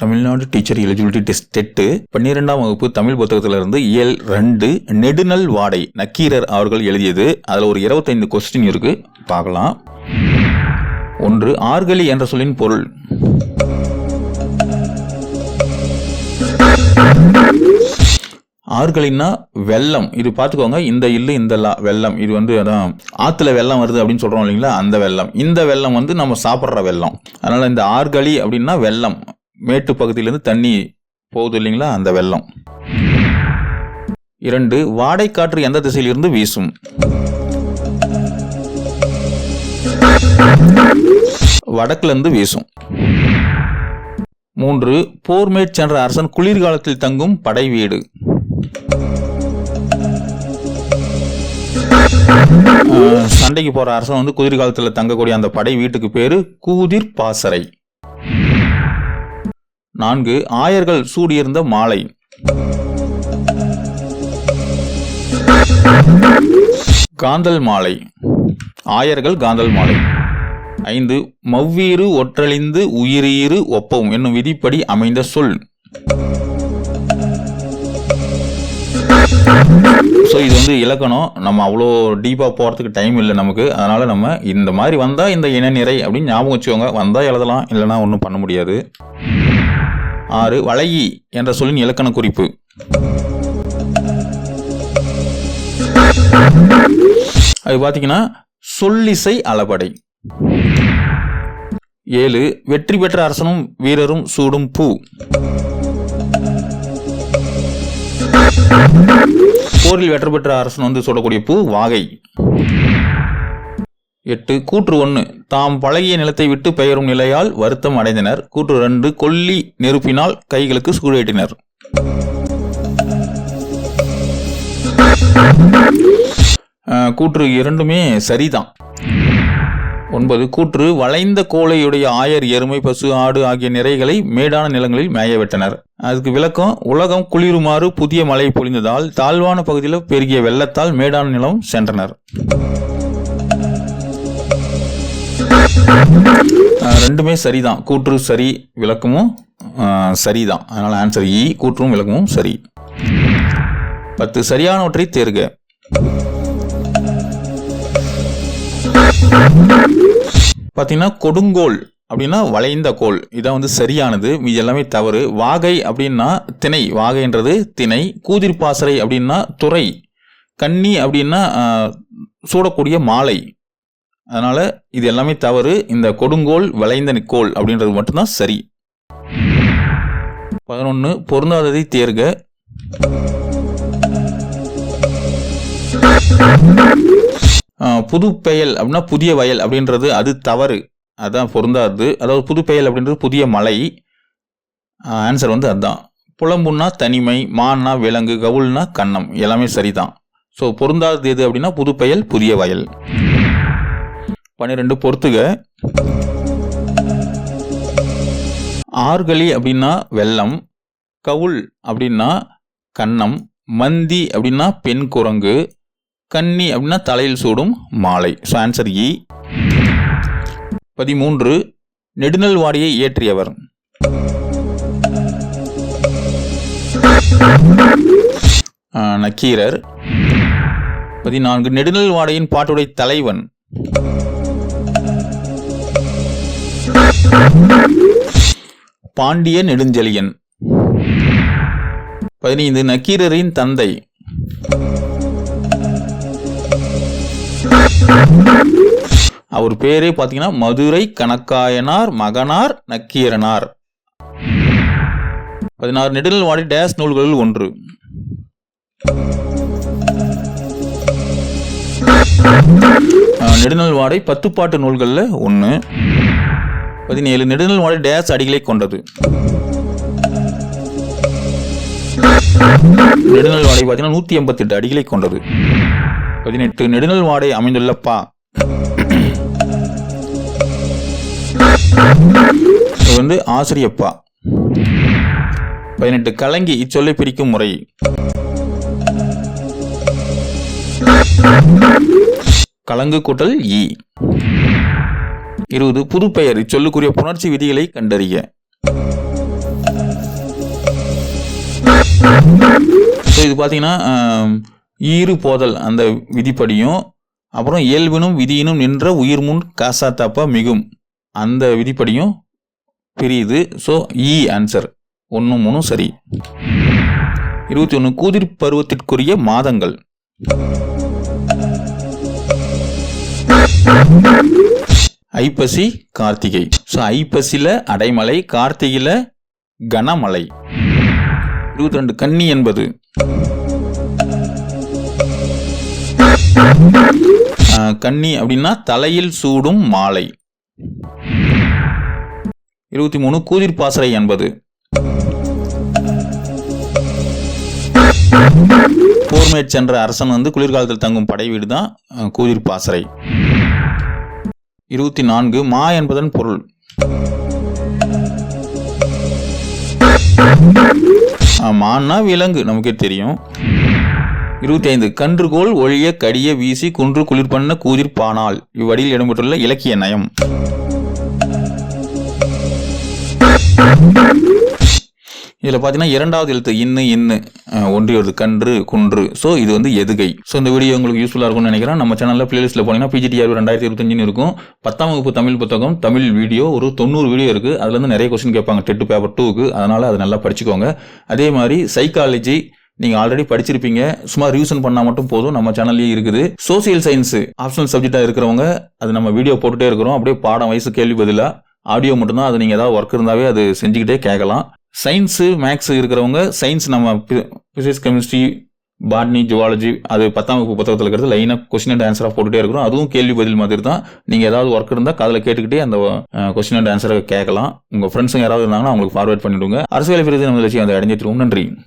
Tamil Nadu teacher eligibility test TET. பன்னிரெண்டாம் வகுப்பு தமிழ் புத்தகத்திலிருந்து இயல் ரெண்டு நெடுநல் வாடை நக்கீரர் அவர்கள் எழுதியது. அதில் ஒரு இருபத்தைந்து கொஸ்டின் இருக்கு. பார்க்கலாம். ஒன்று ஆர்கலி என்ற சொல்லின் பொருள். ஆறுகளின்னா வெள்ளம். இது பார்த்துக்கோங்க. இந்த இல்லு இந்த லா வெள்ளம். இது வந்து அதான் ஆற்றுல வெள்ளம் வருது அப்படின்னு சொல்கிறோம் இல்லைங்களா? அந்த வெள்ளம். இந்த வெள்ளம் வந்து நம்ம சாப்பிட்ற வெள்ளம். அதனால் இந்த ஆறுகளி அப்படின்னா வெள்ளம். மேட்டு பகுதியிலேருந்து தண்ணி போகுது இல்லைங்களா? அந்த வெள்ளம். இரண்டு வாடைக்காற்று எந்த திசையிலிருந்து வீசும்? வடக்குலேருந்து வீசும். மூன்று போர்மேட் சென்ற அரசன் குளிர்காலத்தில் தங்கும் படை வீடு. சண்டைக்கு போற அரசன் வந்து குதிர்காலத்தில் தங்கக்கூடிய அந்த படை வீட்டுக்கு பேரு கூதிர் பாசறை. நான்கு ஆயர்கள் சூடியிருந்த மாலை. காந்தல் மாலை. ஆயர்கள் காந்தல் மாலை. ஐந்து மவ்வீறு ஒற்றழிந்து உயிரீறு ஒப்பவும் என்னும் விதிப்படி அமைந்த சொல். ஸோ இது வந்து இலக்கணம். நம்ம அவ்வளோ டீப்பாக போகிறதுக்கு டைம் இல்லை நமக்கு. அதனால் நம்ம இந்த மாதிரி வந்தால் இந்த இனநிறை அப்படின்னு ஞாபகம் வச்சுக்கோங்க. வந்தால் எழுதலாம் இல்லைனா ஒன்றும் பண்ண முடியாது. ஆறு வளையி என்ற சொல்லின் இலக்கண குறிப்பு. அது பார்த்தீங்கன்னா சொல்லிசை அளபடை. ஏழு வெற்றி பெற்ற அரசனும் வீரரும் சூடும் பூ. போரில் வெற்றி பெற்ற அரசன் வந்து சொல்லக்கூடிய பூ வாகை. எட்டு கூற்று ஒன்று தாம் பழகிய நிலத்தை விட்டு பெயரும் நிலையால் வருத்தம் அடைந்தனர். கூற்று ரெண்டு கொல்லி நெருப்பினால் கைகளுக்கு சூடேட்டினர் கூற்று இரண்டுமே சரிதான். ஒன்பது கூற்று வளைந்த கோலையுடைய ஆயர் எருமை பசு ஆடு ஆகிய நிறைகளை மேடான நிலங்களில் மேயவிட்டனர் அதுக்கு விளக்கம் உலகம் குளிருமாறு புதிய மழை பொழிந்ததால் தாழ்வான பகுதியில் பெருகிய வெள்ளத்தால் மேடான நிலம் சென்றனர். ரெண்டுமே சரிதான். கூற்று சரி விளக்கமும் சரிதான். அதனால ஆன்சர் இ e, கூற்றும் விளக்கமும் சரி. பத்து சரியானவற்றை தேர்க. பார்த்தீங்கன்னா கொடுங்கோல் அப்படின்னா வளைந்த கோல். இதான் வந்து சரியானது. மீது எல்லாமே தவறு. வாகை அப்படின்னா திணை. வாகைன்றது திணை. கூதிர்பாசறை அப்படின்னா துறை. கன்னி அப்படின்னா சூடக்கூடிய மாலை. அதனால் இது எல்லாமே தவறு. இந்த கொடுங்கோல் விளைந்த நிக்கோல் அப்படின்றது மட்டும்தான் சரி. பதினொன்று பொருந்தாததை தேர்க. புது பெயல் அப்படின்னா புதிய வயல் அப்படின்றது அது தவறு. அதுதான் பொருந்தாது அதாவது புது பெயல் அப்படின்றது புதிய மலை. ஆன்சர் வந்து அதுதான் புலம்புன்னா தனிமை மான்னா விலங்கு கவுல்னா கன்னம் எல்லாமே சரிதான். ஸோ பொருந்தாதது எது அப்படின்னா புது பெயல் புதிய வயல். பன்னிரெண்டு பொறுத்துக. ஆர்கலி அப்படின்னா வெள்ளம் கவுல் அப்படின்னா கன்னம் மந்தி அப்படின்னா பெண் குரங்கு கன்னி அப்படின்னா தலையில் சூடும் மாலை. ஸோ ஆன்சர் இ பதிமூன்று நெடுநல் வாடியை இயற்றியவர். நக்கீரர். பதினான்கு நெடுநல் வாடையின் பாட்டுடைய தலைவன். பாண்டிய நெடுஞ்செழியன். பதினைந்து நக்கீரரின் தந்தை. அவர் பேரே பார்த்தீங்கன்னா மதுரை கணக்காயனார் மகனார் நக்கீரனார். பதினாறு நெடுநல்வாடி டேஸ் நூல்களில் ஒன்று. ஆஹ், நெடுநல்வாடை பத்துப்பாட்டு நூல்களில் ஒன்று பதினேழு நெடுநல் நெடுநல்வாடை டேஸ் அடிகளை கொண்டது. நெடுநல்வாடை பார்த்தீங்கன்னா நூற்றி எண்பத்தெட்டு அடிகளை கொண்டது. பதினெட்டு நெடுநல் வாடை அமைந்துள்ள பா. இது வந்து ஆசிரியப்பா பதினெட்டு கலங்கி இச்சொல்லை பிரிக்கும் முறை. கலங்கு கூட்டல் ஈ இருபது புதுப்பெயர் இச்சொல்லுக்குரிய புணர்ச்சி விதிகளை கண்டறிய. ஸோ இது பார்த்தீங்கன்னா ஈறு போதல் அந்த விதிப்படியும் அப்புறம் இயல்பினும் விதியினும் நின்ற உயிர் முன் காசா தாப்பா மிகும். அந்த விதிப்படியும் பிரியுது. ஸோ இ ஆன்சர் ஒன்று மூணும் சரி. இருபத்தி ஒன்று கூதிர் பருவத்திற்குரிய மாதங்கள். ஐப்பசி கார்த்திகை. ஸோ ஐப்பசியில் அடைமலை கார்த்திகையில் கனமலை இருபத்தி ரெண்டு கன்னி என்பது. கன்னி அப்படின்னா தலையில் சூடும் மாலை. இருபத்தி மூணு கூதிர் பாசறை என்பது. போர்மேட் சென்ற அரசன் வந்து குளிர்காலத்தில் தங்கும் படை வீடு தான் கூதிர் பாசறை. இருபத்தி நான்கு மா என்பதன் பொருள். மான்னா விலங்கு நமக்கே தெரியும். இருபத்தி ஐந்து கன்றுகோல் ஒழிய கடிய வீசி குன்று குளிர் பண்ண கூதிர் பானால். இவ்வடியில் இடம்பெற்றுள்ள இலக்கிய நயம். இதில் பார்த்தீங்கன்னா இரண்டாவது எழுத்து இன்னு இன்னு ஒன்றியது கன்று குன்று. ஸோ இது வந்து எதுகை. ஸோ இந்த வீடியோ உங்களுக்கு யூஸ்ஃபுல்லாக இருக்கும்னு நினைக்கிறேன். நம்ம சேனலில் பிளேலிஸ்ட்டில் போனீங்கன்னா பிஜிடிஆர் ரெண்டாயிரத்தி இருபத்தஞ்சுன்னு இருக்கும். பத்தாம் வகுப்பு தமிழ் புத்தகம் தமிழ் வீடியோ ஒரு தொண்ணூறு வீடியோ இருக்குது அதுலேருந்து நிறைய கொஸ்டின் கேட்பாங்க. டெட்டு பேப்பர் டூக்கு அதனால் அதை நல்லா படிச்சுக்கோங்க. அதே மாதிரி சைக்காலஜி நீங்கள் ஆல்ரெடி படிச்சிருப்பீங்க. சும்மா ரிவிஷன் பண்ணால் மட்டும் போதும். நம்ம சேனல்லேயே இருக்குது. சோசியல் சயின்ஸ் ஆப்ஷனல் சப்ஜெக்டாக இருக்கிறவங்க அது நம்ம வீடியோ போட்டுகிட்டே இருக்கிறோம். அப்படியே பாடம் வயசு கேள்வி பதிலாக ஆடியோ மட்டும்தான். அது நீங்கள் ஏதாவது ஒர்க் இருந்தாவே அது செஞ்சுக்கிட்டே கேட்கலாம். சயின்ஸு மேக்ஸ் இருக்கிறவங்க சயின்ஸ் நம்ம ஃபிசிக்ஸ் கெமிஸ்ட்ரி பாட்னி ஜுவாலஜி அது பத்தாம் வகுப்பு புத்தகத்தில் இருக்கிறது லைனாக கொஸ்டின் அண்ட் ஆன்சராக போட்டுகிட்டே இருக்கிறோம். அதுவும் கேள்வி பதில் மாதிரி தான். நீங்கள் ஏதாவது ஒர்க் இருந்தால் காதில் கேட்டுக்கிட்டே அந்த கொஸ்டின் அண்ட் ஆன்சரை கேட்கலாம். உங்கள் ஃப்ரெண்ட்ஸுங்க யாராவது இருந்தாங்கன்னா அவங்களுக்கு ஃபார்வர்ட் பண்ணிவிடுங்க அரசியல் விருது நம்ம லட்சியம் அதை அடைஞ்சிட்டு நன்றி.